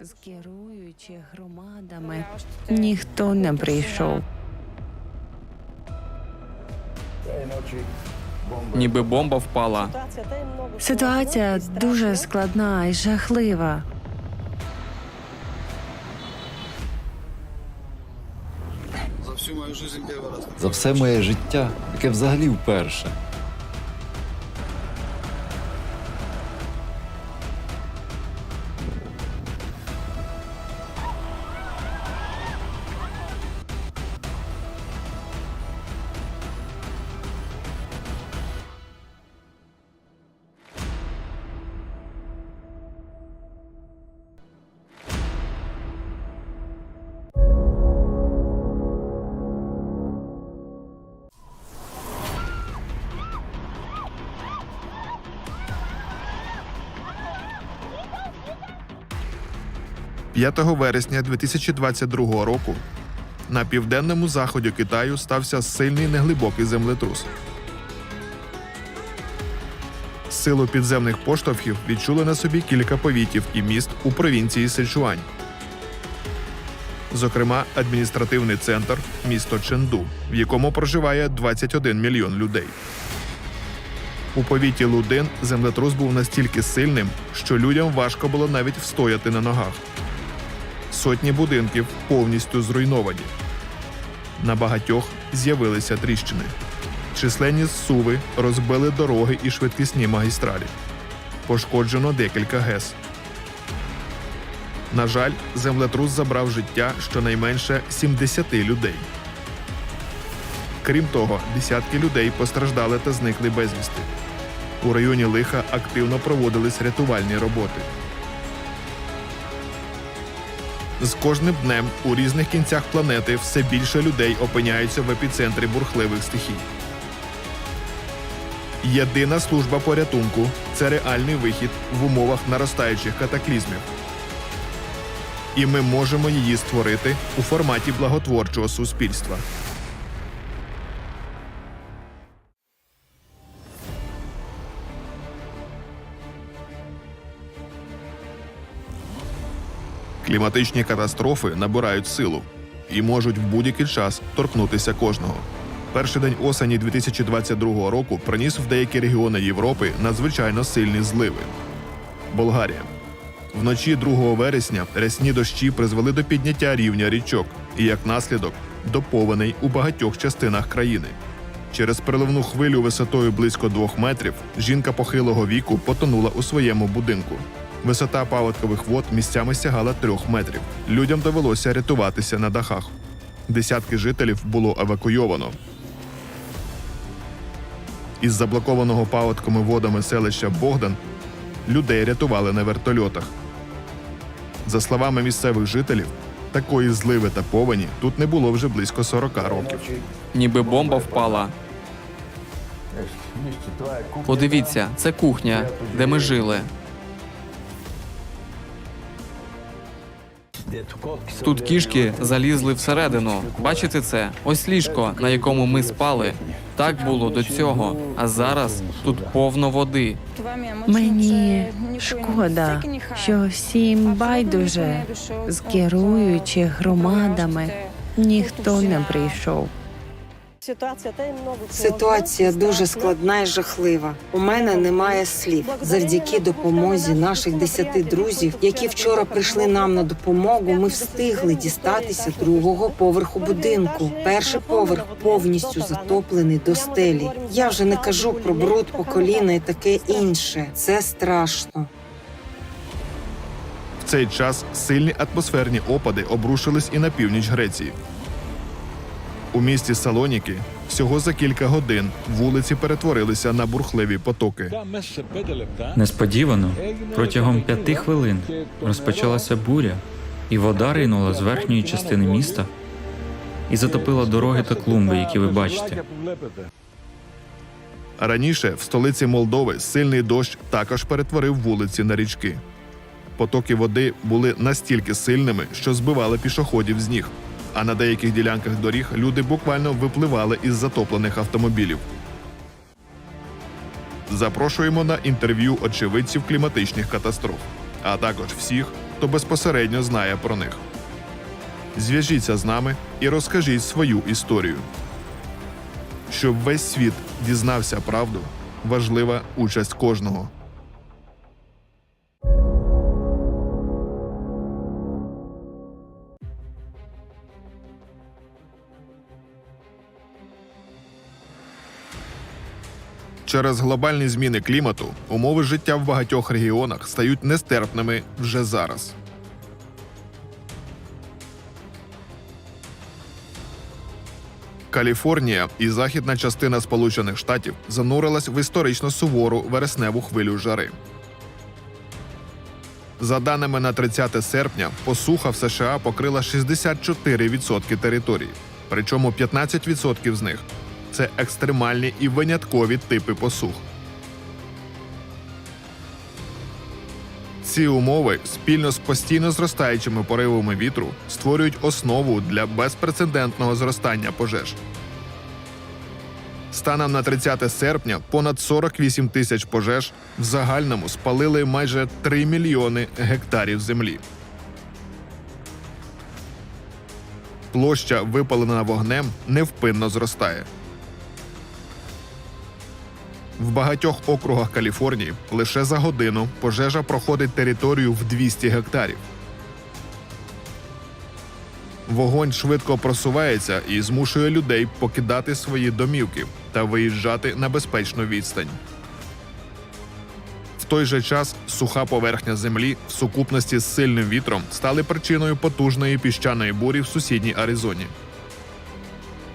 З керуючи громадами ніхто не прийшов. Ніби бомба впала. Ситуація дуже складна і жахлива. За всю мою жизнь. За все моє життя, яке взагалі вперше. – 5 вересня 2022 року на південному заході Китаю стався сильний неглибокий землетрус. Силу підземних поштовхів відчули на собі кілька повітів і міст у провінції Сичуань. Зокрема, адміністративний центр місто Ченду, в якому проживає 21 мільйон людей. У повіті Лудин землетрус був настільки сильним, що людям важко було навіть встояти на ногах. Сотні будинків повністю зруйновані. На багатьох з'явилися тріщини. Численні зсуви розбили дороги і швидкісні магістралі. Пошкоджено декілька ГЕС. На жаль, землетрус забрав життя щонайменше 70 людей. Крім того, десятки людей постраждали та зникли безвісти. У районі лиха активно проводились рятувальні роботи. З кожним днем у різних кінцях планети все більше людей опиняються в епіцентрі бурхливих стихій. Єдина служба порятунку це реальний вихід в умовах наростаючих катаклізмів. І ми можемо її створити у форматі благотворчого суспільства. Кліматичні катастрофи набирають силу і можуть в будь-який час торкнутися кожного. Перший день осені 2022 року приніс в деякі регіони Європи надзвичайно сильні зливи. Болгарія. Вночі 2 вересня рясні дощі призвели до підняття рівня річок і, як наслідок, до повеней у багатьох частинах країни. Через приливну хвилю висотою близько двох метрів жінка похилого віку потонула у своєму будинку. Висота паводкових вод місцями сягала трьох метрів. Людям довелося рятуватися на дахах. Десятки жителів було евакуйовано. Із заблокованого паводками водами селища Богдан людей рятували на вертольотах. За словами місцевих жителів, такої зливи та повені тут не було вже близько 40 років. Ніби бомба впала. Подивіться, це кухня, де ми жили. Тут кішки залізли всередину. Бачите це? Ось ліжко, на якому ми спали. Так було до цього. А зараз тут повно води. Мені шкода, що всім байдуже з керуючи громадами ніхто не прийшов. Ситуація та ситуація дуже складна і жахлива. У мене немає слів. Завдяки допомозі наших десяти друзів, які вчора прийшли нам на допомогу. Ми встигли дістатися другого поверху будинку. Перший поверх повністю затоплений до стелі. Я вже не кажу про бруд по коліна і таке інше. Це страшно. В цей час сильні атмосферні опади обрушились і на північ Греції. У місті Салоніки всього за кілька годин вулиці перетворилися на бурхливі потоки. Несподівано, протягом п'яти хвилин розпочалася буря, і вода ринула з верхньої частини міста і затопила дороги та клумби, які ви бачите. Раніше в столиці Молдови сильний дощ також перетворив вулиці на річки. Потоки води були настільки сильними, що збивали пішоходів з ніг. А на деяких ділянках доріг люди буквально випливали із затоплених автомобілів. Запрошуємо на інтерв'ю очевидців кліматичних катастроф, а також всіх, хто безпосередньо знає про них. Зв'яжіться з нами і розкажіть свою історію. Щоб весь світ дізнався правду, важлива участь кожного. Через глобальні зміни клімату умови життя в багатьох регіонах стають нестерпними вже зараз. Каліфорнія і західна частина Сполучених Штатів занурилась в історично сувору вересневу хвилю жари. За даними на 30 серпня, посуха в США покрила 64% території, причому 15% з них це екстремальні і виняткові типи посух. Ці умови спільно з постійно зростаючими поривами вітру створюють основу для безпрецедентного зростання пожеж. Станом на 30 серпня понад 48 тисяч пожеж в загальному спалили майже 3 мільйони гектарів землі. Площа, випалена вогнем, невпинно зростає. В багатьох округах Каліфорнії лише за годину пожежа проходить територію в 200 гектарів. Вогонь швидко просувається і змушує людей покидати свої домівки та виїжджати на безпечну відстань. В той же час суха поверхня землі в сукупності з сильним вітром стали причиною потужної піщаної бурі в сусідній Аризоні.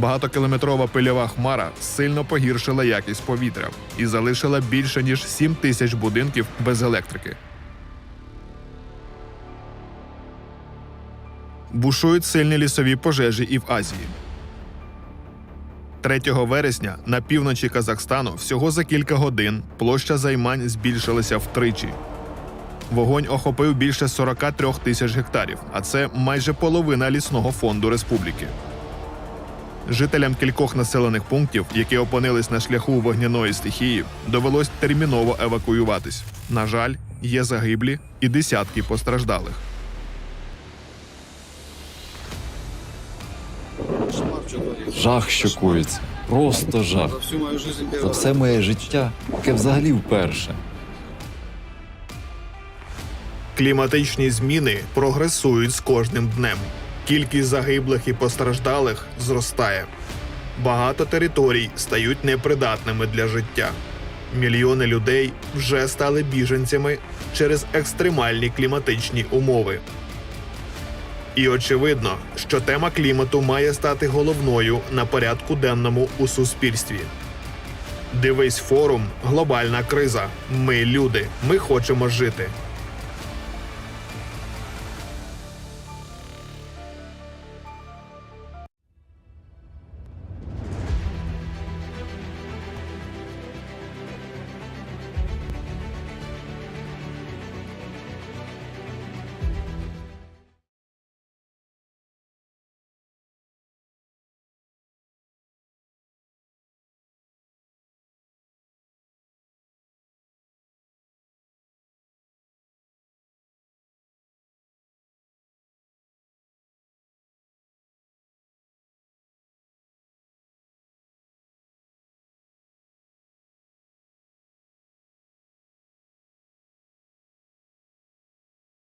Багатокілометрова пильова хмара сильно погіршила якість повітря і залишила більше ніж 7 тисяч будинків без електрики. Бушують сильні лісові пожежі і в Азії. 3 вересня на півночі Казахстану всього за кілька годин площа займань збільшилася втричі. Вогонь охопив більше 43 тисяч гектарів, а це майже половина лісного фонду республіки. Жителям кількох населених пунктів, які опинились на шляху вогняної стихії, довелось терміново евакуюватись. На жаль, є загиблі і десятки постраждалих. Жах, що коїться. Просто жах. За все моє життя, яке взагалі вперше. Кліматичні зміни прогресують з кожним днем. Кількість загиблих і постраждалих зростає. Багато територій стають непридатними для життя. Мільйони людей вже стали біженцями через екстремальні кліматичні умови. І очевидно, що тема клімату має стати головною на порядку денному у суспільстві. Дивись форум Глобальна криза. Ми люди. Ми хочемо жити.